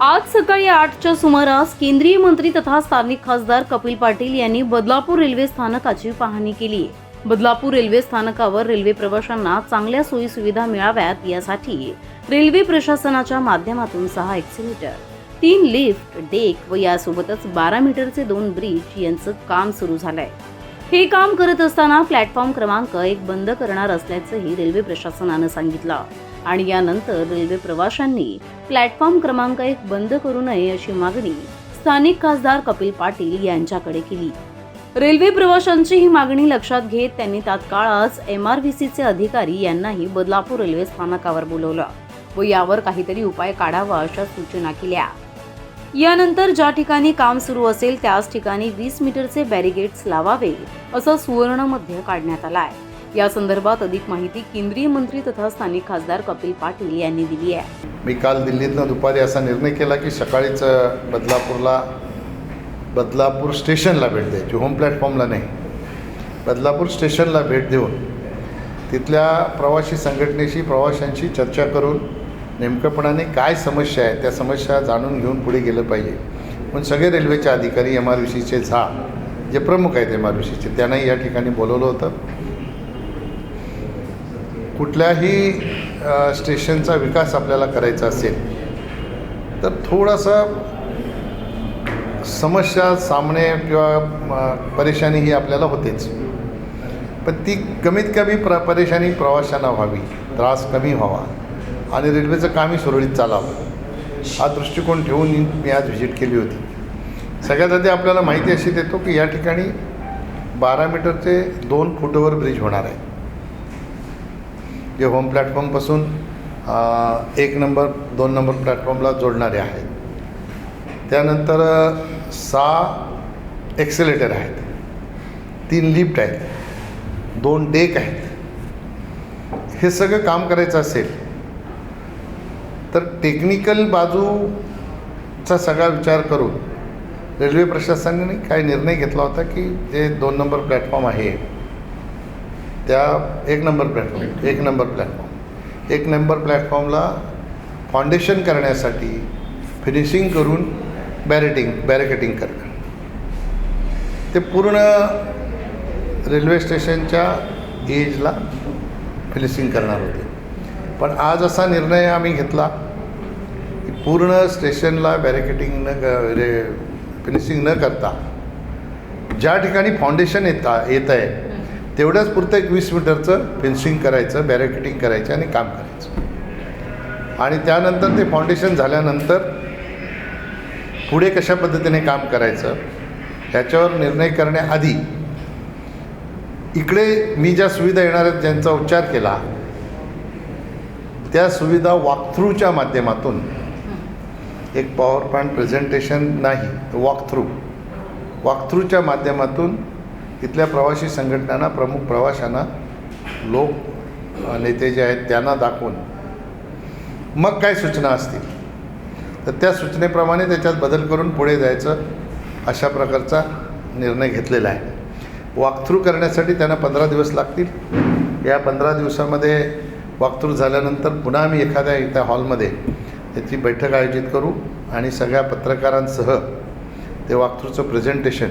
आज सकाळी आठच्या सुमारास केंद्रीय मंत्री तथा स्थानिक खासदार कपिल पाटील यांनी बदलापूर रेल्वे स्थानकाची पाहणी केली. बदलापूर रेल्वे स्थानकावर रेल्वे प्रवाशांना चांगल्या सोयी सुविधा मिळाव्यात यासाठी रेल्वे प्रशासनाच्या माध्यमातून सहा एक्सिलेटर तीन लिफ्ट डेक व यासोबतच बारा मीटरचे दोन ब्रिज यांचं काम सुरू झालंय. हे काम करत असताना प्लॅटफॉर्म क्रमांक एक बंद करणार असल्याचंही रेल्वे प्रशासनानं सांगितलं. आणि यानंतर रेल्वे प्रवाशांनी प्लॅटफॉर्म क्रमांक एक बंद करू नये अशी मागणी स्थानिक खासदार कपिल पाटील यांच्याकडे केली. रेल्वे प्रवाशांची ही मागणी लक्षात घेत त्यांनी तात्काळच एम आर व्ही सीचे अधिकारी यांनाही बदलापूर रेल्वे स्थानकावर बोलवलं व यावर काहीतरी उपाय काढावा अशा सूचना केल्या. यानंतर ज्या ठिकाणी काम सुरू असेल त्याच ठिकाणी वीस मीटरचे बॅरिगेट्स लावावे असं सुवर्णमध्ये काढण्यात आलाय. या संदर्भात अधिक माहिती केंद्रीय मंत्री तथा स्थानिक खासदार कपिल पाटील यांनी दिली आहे. मी काल दिल्लीतनं दुपारी असा निर्णय केला की सकाळीच बदलापूरला बदलापूर स्टेशनला भेट द्यायची होम प्लॅटफॉर्मला नाही. बदलापूर स्टेशनला भेट देऊन तिथल्या प्रवासी संघटनेशी प्रवाशांशी चर्चा करून नेमकंपणाने काय समस्या आहे त्या समस्या जाणून घेऊन पुढे गेलं पाहिजे. पण सगळे रेल्वेचे अधिकारी एम आर व्ही सीचे झा जे प्रमुख आहेत एम आर व्ही सीचे त्यांनाही या ठिकाणी बोलवलं होतं. कुठल्याही स्टेशनचा विकास आपल्याला करायचा असेल तर थोडासा समस्या सामने किंवा परेशानी ही आपल्याला होतेच. पण ती कमीत कमी प्र परेशानी प्रवाशांना व्हावी त्रास कमी व्हावा आणि रेल्वेचं कामही सुरळीत चालावं हा दृष्टिकोन ठेवून मी आज व्हिजिट केली होती. सगळ्यात आधी आपल्याला माहिती अशी देतो की या ठिकाणी बारा मीटरचे दोन फुटवर ब्रिज होणार आहे. जे होम प्लॅटफॉर्मपासून एक नंबर दोन नंबर प्लॅटफॉर्मला जोडणारे आहेत. त्यानंतर सहा एक्सेलेटर आहेत. तीन लिफ्ट आहेत. दोन डेक आहेत. हे सगळं काम करायचं असेल तर टेक्निकल बाजूचा सगळा विचार करून रेल्वे प्रशासनाने काय निर्णय घेतला होता की जे दोन नंबर प्लॅटफॉर्म आहे त्या एक नंबर प्लॅटफॉर्म एक नंबर प्लॅटफॉर्म एक नंबर प्लॅटफॉर्मला फाउंडेशन करण्यासाठी फिनिशिंग करून बॅरेटिंग बॅरिकेटिंग करणं. ते पूर्ण रेल्वे स्टेशनच्या एजला फिनिशिंग करणार होते. पण आज असा निर्णय आम्ही घेतला की पूर्ण स्टेशनला बॅरिकेटिंग न रे फिनिशिंग न करता ज्या ठिकाणी फाउंडेशन येता येत आहे तेवढ्याच पुरतं एक वीस मीटरचं फेन्सिंग करायचं बॅरिकेटिंग करायचं आणि काम करायचं. आणि त्यानंतर ते फाउंडेशन झाल्यानंतर पुढे कशा पद्धतीने काम करायचं ह्याच्यावर निर्णय करण्याआधी इकडे मी ज्या सुविधा येणार आहेत ज्यांचा उच्चार केला त्या सुविधा वॉकथ्रूच्या माध्यमातून एक पॉवर पॉईंट प्रेझेंटेशन नाही वॉकथ्रू वॉकथ्रूच्या माध्यमातून तिथल्या प्रवासी संघटनांना प्रमुख प्रवाशांना लोक नेते जे आहेत त्यांना दाखवून मग काय सूचना असतील? तर त्या सूचनेप्रमाणे त्याच्यात बदल करून पुढे जायचं अशा प्रकारचा निर्णय घेतलेला आहे. वाकथ्रू करण्यासाठी त्यांना पंधरा दिवस लागतील. या पंधरा दिवसामध्ये वाकथ्रू झाल्यानंतर पुन्हा आम्ही एखाद्या त्या हॉलमध्ये त्याची बैठक आयोजित करू आणि सगळ्या पत्रकारांसह ते वाकथ्रूचं प्रेझेंटेशन